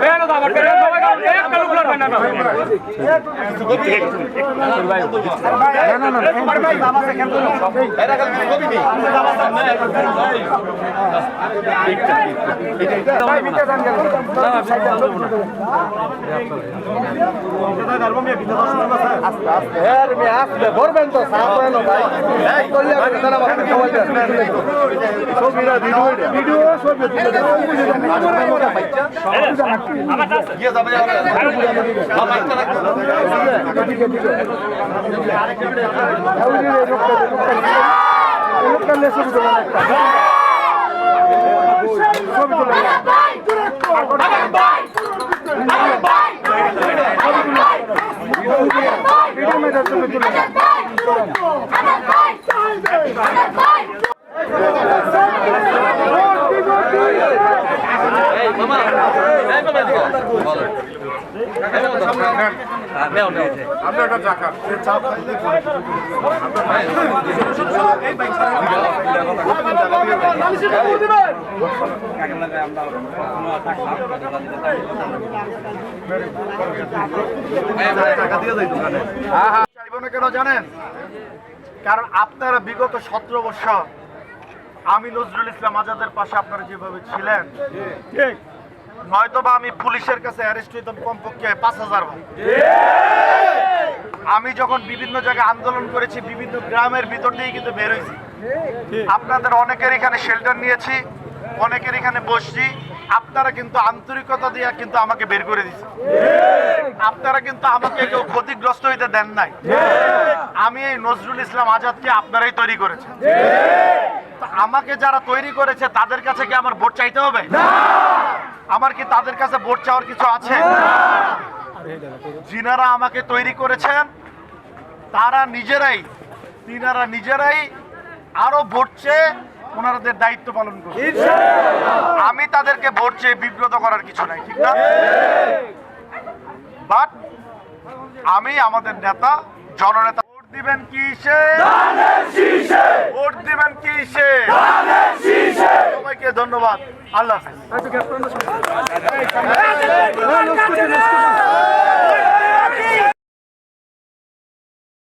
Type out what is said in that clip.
Vean los চাইব না কেন জানেন? কারণ আপনারা বিগত সতেরো বছর আমি নজরুল ইসলাম আজাদের পাশে আপনারা যেভাবে ছিলেন নয়তোবা আমি পুলিশের কাছে অ্যারেস্ট হইতাম কমপক্ষে পাঁচ হাজার। আমি যখন বিভিন্ন জায়গায় আন্দোলন করেছি, বিভিন্ন গ্রামের ভিতর দিয়ে কিন্তু বের হয়েছি। আপনাদের অনেকের এখানে শেল্টার নিয়েছি, অনেকের এখানে বসছি। আপনারা কিন্তু আন্তরিকতা দিয়ে কিন্তু আমাকে বের করে দিচ্ছে আপনারা কিন্তু আমাকে কেউ ক্ষতিগ্রস্ত হইতে দেন নাই। আমি এই নজরুল ইসলাম আজাদকে আপনারাই তৈরি করেছেন। আমাকে যারা তৈরি করেছে তাদের কাছে কি আমার ভোট চাইতে হবে? আমার কি তাদের কাছে ভোট চাওয়ার কিছু আছে? যিনারা আমাকে তৈরি করেছেন তারা নিজেরাই তিনারা নিজেরাই আরও ভোট চেয়ে ওনাদের দায়িত্ব পালন করছে আমি তাদেরকে ভোট চেয়ে বিব্রত করার কিছু নাই ঠিক না? বাট আমি আমাদের নেতা জননেতা দিবেন কিসে ভোট দিবেন কিসে সবাইকে ধন্যবাদ আল্লাহ হাফেজ